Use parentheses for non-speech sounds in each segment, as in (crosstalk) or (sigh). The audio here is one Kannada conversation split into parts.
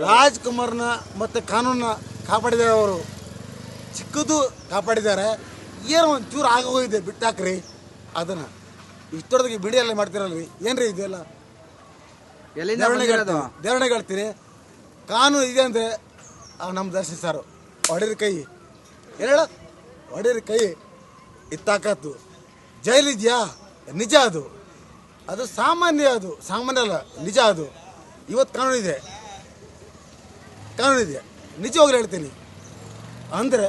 ರಾಜ್ಕುಮಾರ್ನ ಮತ್ತು ಕಾನೂನನ್ನ ಕಾಪಾಡಿದ್ದಾರೆ ಅವರು. ಚಿಕ್ಕದು ಕಾಪಾಡಿದ್ದಾರೆ. ಏನೋ ಒಂಚೂರು ಆಗೋಗಿದೆ ಬಿಟ್ಟಾಕ್ರಿ. ಅದನ್ನು ಇಷ್ಟೊತ್ತಿಗೆ ಬಿಡಿಯಲ್ಲ ಮಾಡ್ತಿರಲ್ರಿ. ಏನ್ರಿ ಇದೆಲ್ಲ? ಎಲ್ಲಿಂದ ದೇವರಣಿಗೆ ಹೇಳ್ತೀನಿ. ಕಾನೂನು ಇದೆ ಅಂದರೆ ನಮ್ಮ ದರ್ಶನ್ ಸರ್. ಹೊಡೀರಿ ಕೈ. ಏನ್ ಹೇಳ. ಹೊಡೀರಿ ಕೈ. ಇತ್ತಾಕತ್ತು ಜೈಲಿದೆಯಾ ನಿಜ ಅದು. ಅದು ಸಾಮಾನ್ಯ ಅದು. ಸಾಮಾನ್ಯ ಅಲ್ಲ. ನಿಜ ಅದು. ಇವತ್ತು ಕಾನೂನು ಕಾನೂನು ಇದೆ ನಿಜವಾಗ್ಲೂ ಹೇಳ್ತೀನಿ. ಅಂದರೆ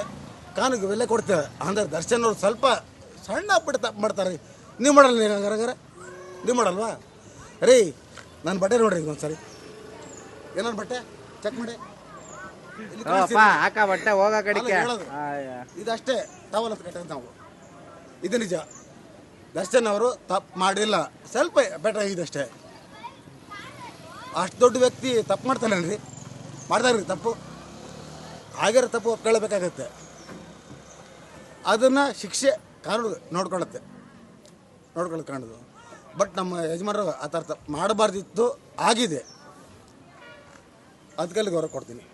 ಕಾನೂನಿಗೆ ಬೆಲೆ ಕೊಡ್ತೇವೆ. ಅಂದರೆ ದರ್ಶನ್ ಅವರು ಸ್ವಲ್ಪ ಸಣ್ಣ ಪುಟ್ಟ ತಪ್ಪು ಮಾಡ್ತಾರೆ. ನೀವು ಮಾಡಲ್ಲ ನೀವು ಹಂಗಾರೆ ನೀವು ಮಾಡಲ್ವಾ? ರೀ ನನ್ನ ಬಟ್ಟೆ ನೋಡ್ರಿ ಈಗ ಒಂದ್ಸರಿ ಏನಾರು ಬಟ್ಟೆ? ಚೆಕ್ ಮಾಡಿ. ಇಲ್ಲಿ ಹಾಕ ಬಟ್ಟೆ ಹೋಗ ಕಡಿಕೆ ಇದಷ್ಟೇ ತಾವಲ್ಲ ನಾವು. ಇದು ನಿಜ. ದರ್ಶನ್ ಅವರು ತಪ್ಪು ಮಾಡಿಲ್ಲ. ಸ್ವಲ್ಪ ಬೆಟರ್ ಇದಷ್ಟೇ ಅಷ್ಟು. ದೊಡ್ಡ ವ್ಯಕ್ತಿ ತಪ್ಪು ಮಾಡ್ತಾನೇನ್ರಿ ಮಾಡ್ದಾರ್ರಿ ತಪ್ಪು. ಆಗಿರೋ ತಪ್ಪು ಒಪ್ಕೊಳ್ಬೇಕಾಗತ್ತೆ. ಅದನ್ನು ಶಿಕ್ಷೆ ಕಾನೂನು ನೋಡ್ಕೊಳತ್ತೆ ನೋಡ್ಕೊಳ್ಳೋದು ಕಾಣೋದು. ಬಟ್ ನಮ್ಮ ಯಜಮಾನರು ಆ ಥರ ತಪ್ಪು ಮಾಡಬಾರ್ದಿತ್ತು, ಆಗಿದೆ. ಅದಕ್ಕಲ್ಲಿ ಗೌರವ ಕೊಡ್ತೀನಿ.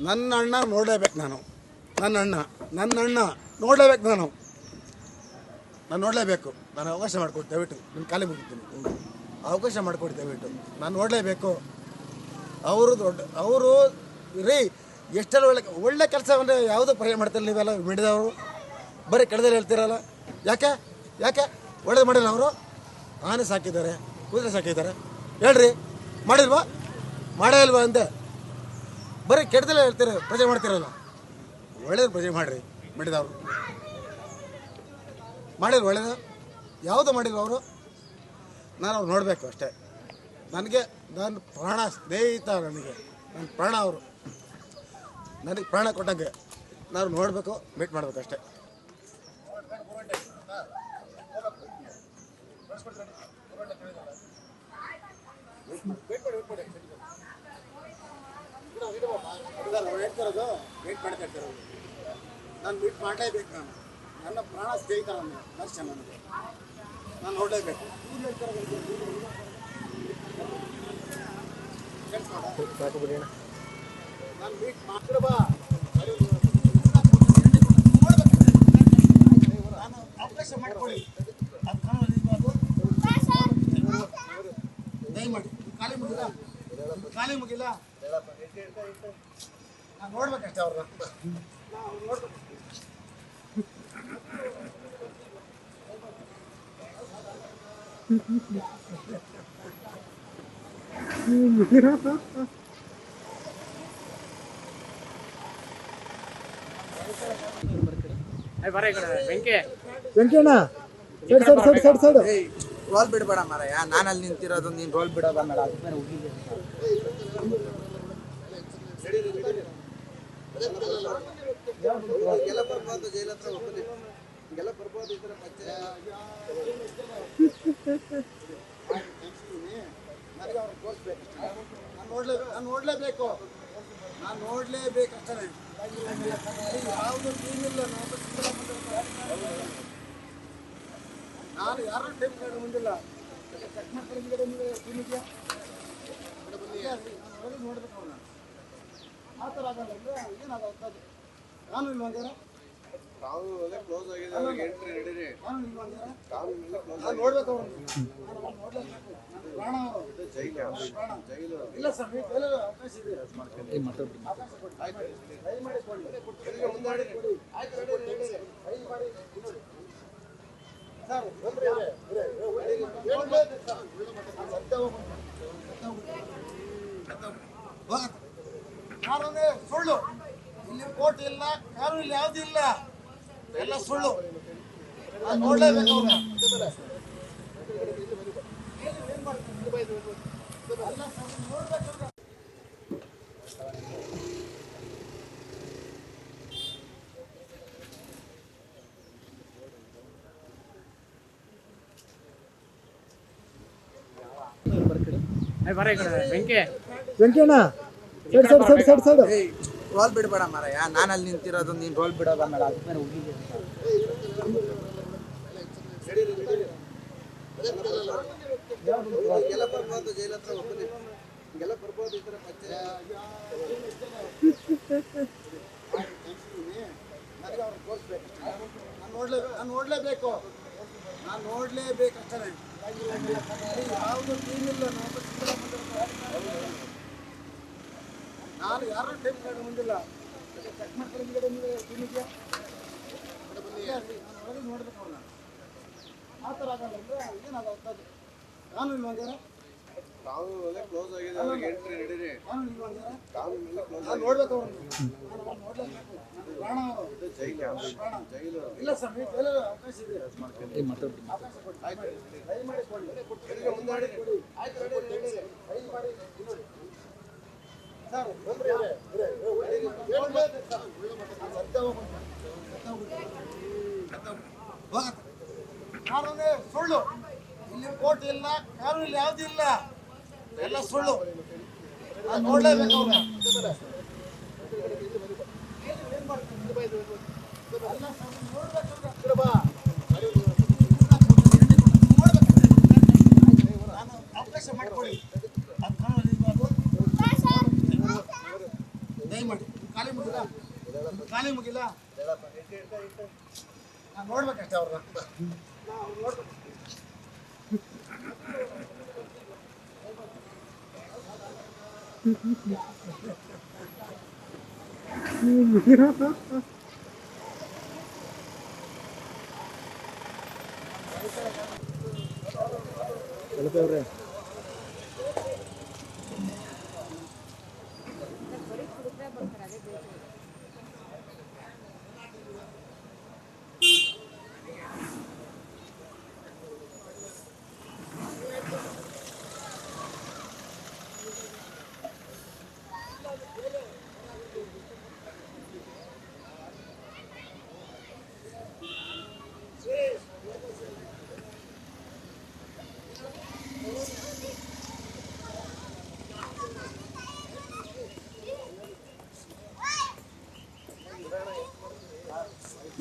ನನ್ನ ಅಣ್ಣ ನೋಡಲೇಬೇಕು ನಾನು. ನನ್ನ ಅಣ್ಣ ನನ್ನ ಅಣ್ಣ ನೋಡಲೇಬೇಕು ನಾನು. ನಾನು ನೋಡಲೇಬೇಕು. ನಾನು ಅವಕಾಶ ಮಾಡಿಕೊಡ್ತೇವೆ ದಯವಿಟ್ಟು. ನಿಮ್ಮ ಕಾಲಿ ಮುಗಿತೀನಿ. ಅವಕಾಶ ಮಾಡಿಕೊಡ್ತೇವೆ ದಯವಿಟ್ಟು. ನಾನು ನೋಡಲೇಬೇಕು. ಅವರು ದೊಡ್ಡ, ಅವರು ರೀ, ಎಷ್ಟೆಲ್ಲ ಒಳ್ಳೆ ಒಳ್ಳೆ ಅಂದರೆ ಯಾವುದೋ ಪರಿಹಾರ ಮಾಡ್ತಾರೆ ನೀವೆಲ್ಲ ಮಿಡಿದವರು ಬರೀ ಕೆಳದಲ್ಲಿ ಹೇಳ್ತೀರಲ್ಲ. ಯಾಕೆ? ಯಾಕೆ? ಒಳ್ಳೇದು ಮಾಡಿಲ್ಲ ಅವರು? ಆನೆ ಸಾಕಿದ್ದಾರೆ, ಕುದುರೆ ಸಾಕಿದ್ದಾರೆ. ಹೇಳ್ರಿ, ಮಾಡಿಲ್ವಾ? ಮಾಡೇ ಇಲ್ವಾ ಅಂದೆ. ಬರೀ ಕೆಟ್ಟದಲ್ಲೇ ಹೇಳ್ತೀರ, ಪ್ರಜೆ ಮಾಡ್ತಿರಲ್ಲ. ಒಳ್ಳೇದು ಪ್ರಜೆ ಮಾಡಿರಿ ಮಿಡಿದವರು ಮಾಡಿಲ್ಲ ಒಳ್ಳೇದು? ಯಾವುದು ಮಾಡಿಲ್ಲ ಅವರು? ನಾನು ಅವ್ರು ನೋಡಬೇಕು ಅಷ್ಟೇ. ನನಗೆ, ನನ್ನ ಪ್ರಾಣ ಸ್ನೇಹಿತ ನನಗೆ, ನನ್ನ ಪ್ರಾಣ ಅವರು. ನನಗೆ ಪ್ರಾಣ ಕೊಟ್ಟಂಗೆ ನಾನು ನೋಡಬೇಕು ಮೀಟ್ ಮಾಡಬೇಕು ಅಷ್ಟೇ. ನಾನು ಮೀಟ್ ಮಾಡಲೇಬೇಕು ನಾನು. ನನ್ನ ಪ್ರಾಣ ಸ್ನೇಹಿತ ನನ್ನ ದರ್ಶನ ನನಗೆ. ನಾನು ನೋಡಲೇಬೇಕು ನಾನು ಮೀಟ್ ಮಾಡ್ಬಿಡಬಾ ನಾನು ಅವಕಾಶ ಮಾಡಿಕೊಡಿ ಅದು ಕಾನೂನು ಇರ್ಬಾರ್ದು. ದಯಮಾಡಿ ಖಾಲಿ ಮುಗಿಲ್ಲ ಖಾಲಿ ಮುಗಿಲ್ಲ ನಾನು ನೋಡ್ಬೇಕಷ್ಟೇ ಅವ್ರನ್ನ ನೋಡ್ಬೇಕು ಬೆಂಕಿ Venkanna side side side side side. Role ಬಿಡಬೇಡ ಮಾರಾಯ. ನಾನು ಅಲ್ಲಿ ನಿಂತಿರೋದು ನೀನು ರೋಲ್ ಬಿಡೋದ ಮೇಡ. ಬರ್ಬೋದು ಈ ಥರ ಪಂಚಾಯತ್ ನನಗೆ ಅವ್ರು ತೋರಿಸ್ಬೇಕು ನಾನು ನೋಡ್ಲೇ ನಾನು ನೋಡಲೇಬೇಕು ನಾನು ನೋಡಲೇಬೇಕು ಅಷ್ಟೇ ಯಾವುದು ಟೀಮ್ ಇಲ್ಲ ನಾನು ಯಾರು ಟೀಮ್ ಕಾರ್ಡ್ ಚೆಕ್ ಟೀಮ್ ನೋಡ್ಬೇಕು ಆ ಥರ ಆಗಲ್ಲ ಅಂದ್ರೆ ಏನಾಗುತ್ತೆ ಹಂಗಾರೆ ಹಂಗಾರೆ ನಾನು ಇಲ್ಲ ಸರ್ ಸುಳ್ಳು. ಇಲ್ಲಿ ಕೋರ್ಟ್ ಇಲ್ಲ ಕಾನೂನು ಇಲ್ಲಿ ಯಾವ್ದು ಇಲ್ಲ. ಎಲ್ಲ ಸುಳ್ಳು. ನಾನ್ ನೋಡ್ಲೇಬೇಕು ಅವ್ರನ್ನ. ಬರ ಈ ಕಡೆ. ಬೆಂಕಿ Venkanna side side side side side role ಬಿಡಬೇಡ ಮಾರಾಯ. ನಾನು ಅಲ್ಲಿ ನಿಂತಿರೋದು, ನೀನು ರೋಲ್ ಬಿಡೋದ ಮೇಡ ಅದ್ಮೇಲೆ ನೋಡ್ಲೇಬೇಕು ಎಲ್ಲ ಬರ್ಬೋದು ಜೈಲ್ ಹತ್ರ ಹೋಗ್ಬೋದು ಹಿಂಗೆಲ್ಲ ಬರ್ಬೋದು ಈ ಥರ ಅವ್ರನ್ನ ತೋರಿಸ್ಬೇಕು ನಾನು ನೋಡ್ಲೇ, ನಾನು ನೋಡಲೇಬೇಕು. ನಾನು ನೋಡಲೇಬೇಕು ಅಷ್ಟೇ. ಯಾವುದು ಟೀಮ್ ಇಲ್ಲ. ನಾನು ಯಾರು ಟೈಮ್ ಕಾರ್ಡ್ ಬಂದಿಲ್ಲ ಚೆಕ್ ಮಾಡ್ಕೊಂಡು ಹಿಂದ್ಗಡೆ ಟೀಮ್ ಇದೆಯಾ ನಾನು ಒಳಗೆ ನೋಡ್ಬೇಕು ಅವ್ರನ್ನ. ಆ ಥರ ಆಗಲ್ಲ ಅಂದರೆ ಕಾನೂನು ಕಾನೂನು ಕ್ಲೋಸ್ ಆಗಿದೆ ಅವ್ರಿಗೆ ಎಂಟ್ರಿ ನಡೀರಿ. ಕಾನೂನು ನಾನು ನೋಡ್ಬೇಕು ಅವ್ರನ್ನ. ನಾನು ಅವ್ರನ್ನ ನೋಡ್ಲೇಬೇಕು. ನನ್ನ ಪ್ರಾಣ ಅವರು. ಜೈಲು ಪ್ರಾಣ. ಜೈಲು ಇಲ್ಲ ಜೈಲಲ್ಲಿ ಅವಕಾಶ ಇದೆ. ಅವಕಾಶ ಕೊಡಿ. ದಯಮಾಡಿ ಕೊಡಿ. ದಯಮಾಡಿ ಕೊಡಿ. ದಯಮಾಡಿ ನೋಡಿ. ಸರ್? (laughs) ಕಾನೂನೇ ಸುಳ್ಳು ಇಲ್ಲಿ ಕೋರ್ಟ್ ಇಲ್ಲ ಕಾನೂನು ಇಲ್ಲಿ ಯಾವ್ದು ಇಲ್ಲ ಎಲ್ಲ ಸುಳ್ಳು ನಾನು ನೋಡ್ಲೇಬೇಕು ಅವ್ರನ್ನ ಏನ್ ಮಾಡ್ತಾರೆ? ಅಲ್ಲ ಸರ್, ನೋಡ್ಬೇಕಂದ್ರೆ ಬಾ. ನಾನು ಅವಕಾಶ ಮಾಡಿಕೊಡಿ ಅದು ಕಾನೂನು ಇಲ್ವಾ ಅದು? ದಯಮಾಡಿ ಖಾಲಿ ಮುಗಿಲ್ಲ ಖಾಲಿ ಮುಗಿಲ್ಲ. ನಾನು ನೋಡ್ಬೇಕಷ್ಟೇ ಅವ್ರನ್ನ ನೋಡ್ಬೇಕು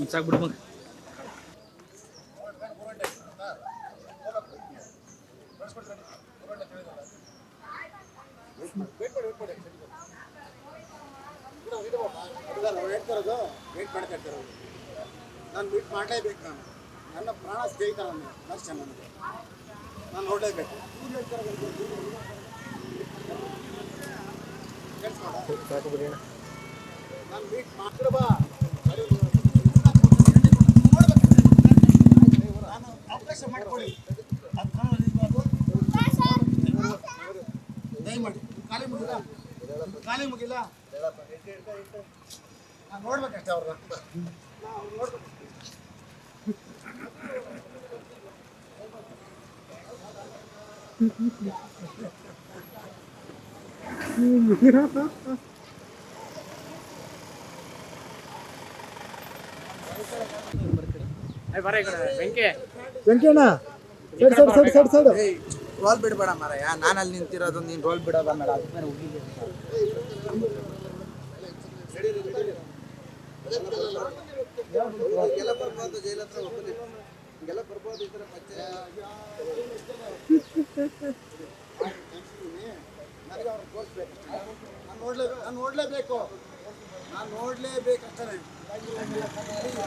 ಮುಚ್ಚಾಕ್ಬಿಡು ಮಗ. ವೇಟ್ ಮಾಡ್ತಾ ಇರ್ತಿರೋದು ನಾನು ಮೀಟ್ ಮಾಡಲೇಬೇಕು ನಾನು ನನ್ನ ಪ್ರಾಣ ಸ್ನೇಹಿತ ನಾನು ಲಕ್ಷ ನನಗೆ ನಾನು ನೋಡಲೇಬೇಕು ನಾನು ಮೀಟ್ ಮಾಡ್ತಿರ ಬಾ ನಾನು ಅವಕಾಶ ಮಾಡಿಕೊಡಿ ಅದು ಕಾನೂನು ಇಲ್ವಾ ಅದು? ದಯಮಾಡಿ ಖಾಲಿ ಮುಗಿಲ್ಲ ಖಾಲಿ ಮುಗಿಲ್ಲ? ನಾನು ನೋಡ್ಬೇಕಷ್ಟೇ ಅವ್ರನ್ನ. ನಾವು ನೋಡ್ಬೇಕು ಬರ ಈ ಕಡೆ ಬೆಂಕಿ. Venkanna side side side side side. ಏಯ್ ರೋಲ್ ಬಿಡಬೇಡ ಮಾರಾಯ. ನಾನು ಅಲ್ಲಿ ನಿಂತಿರೋದು ನೀನು ರೋಲ್ ಬಿಡೋದ ಮೇಡ ಅದ್ರ ಮೇಲೆ ಹೋಗಿಲ್ಲ ಬರ್ಬಾರ್ದು ಜೈಲ್ ಹತ್ರ ಈ ಥರ ಪಂಚಾಯತ್ ನನಗೆ ನಾನು ನೋಡ್ಲೇ ನಾನು ನೋಡಲೇಬೇಕು ನಾನು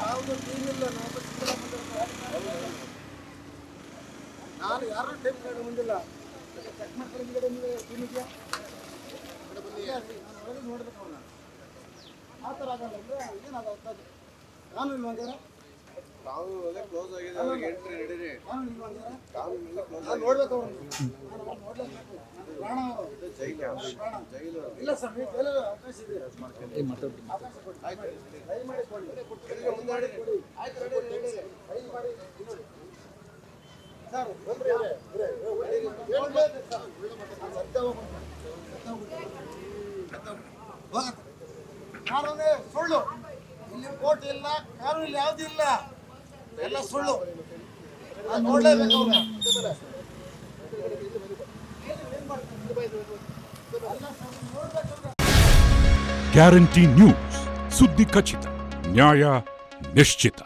ಯಾವುದು ಟೀಮ್ ಇಲ್ಲ ನಾನು ಯಾರು ಟೈಮ್ ಕಾರ್ಡ್ ಹೊಂದಿಲ್ಲ ಚೆಕ್ ಹಿಂದ್ಗಡೆ ಟೀಮ್ ನೋಡ್ಬೇಕು ಅವನ್ನ ಆ ಥರ ಆಗಲ್ಲ ಅಂದರೆ ಕಾನೂನು ಇಲ್ವಾ ಹಂಗಾರೆ ಕಾನೂನು ಅಲ್ಲೇ ಕ್ಲೋಸ್ ಆಗಿದೆ ಅವ್ರಿಗೆ ಎಂಟ್ರಿ ನಡೀರಿ. ಕಾನೂನು ಇಲ್ವಾ ಕಾನೂನು ಎಲ್ಲ ಕ್ಲೋಸ್ ನಾನು ನೋಡ್ಬೇಕು ಅವ್ರನ್ನ. ನಾನು ಅವ್ರನ್ನ ನೋಡ್ಲೇಬೇಕು. ನನ್ನ ಪ್ರಾಣ ಅವರು ಜೈಲು ಪ್ರಾಣ ಜೈಲು ಇಲ್ಲ ಸ್ವಾಮಿ ಜೈಲಲ್ಲಿ ಅವಕಾಶ ಇದೆ. ಅವಕಾಶ ಕೊಡಿ. ದಯಮಾಡಿ ಕೊಡಿ. ದಯಮಾಡಿ ಕೊಡಿ. ದಯಮಾಡಿ ಮಾಡಿ ಸರ್ ಬಂದ್ರಿ ಸರ್. ಸತ್ಯ ಹೋಗ್ಬಿಟ್ಟು. ಕಾನೂನೇ ಸುಳ್ಳು. ಇಲ್ಲಿ ಕೋರ್ಟ್ ಇಲ್ಲ, ಕಾನೂನು ಇಲ್ಲಿ ಯಾವ್ದು ಇಲ್ಲ. ಎಲ್ಲ ಸುಳ್ಳು. ನಾನು ನೋಡ್ಲೇಬೇಕು ಅವ್ರನ್ನ ಗ್ಯಾರಂಟಿ ನ್ಯೂಸ್. ಸುದ್ದಿ ಖಚಿತ, ನ್ಯಾಯ ನಿಶ್ಚಿತ.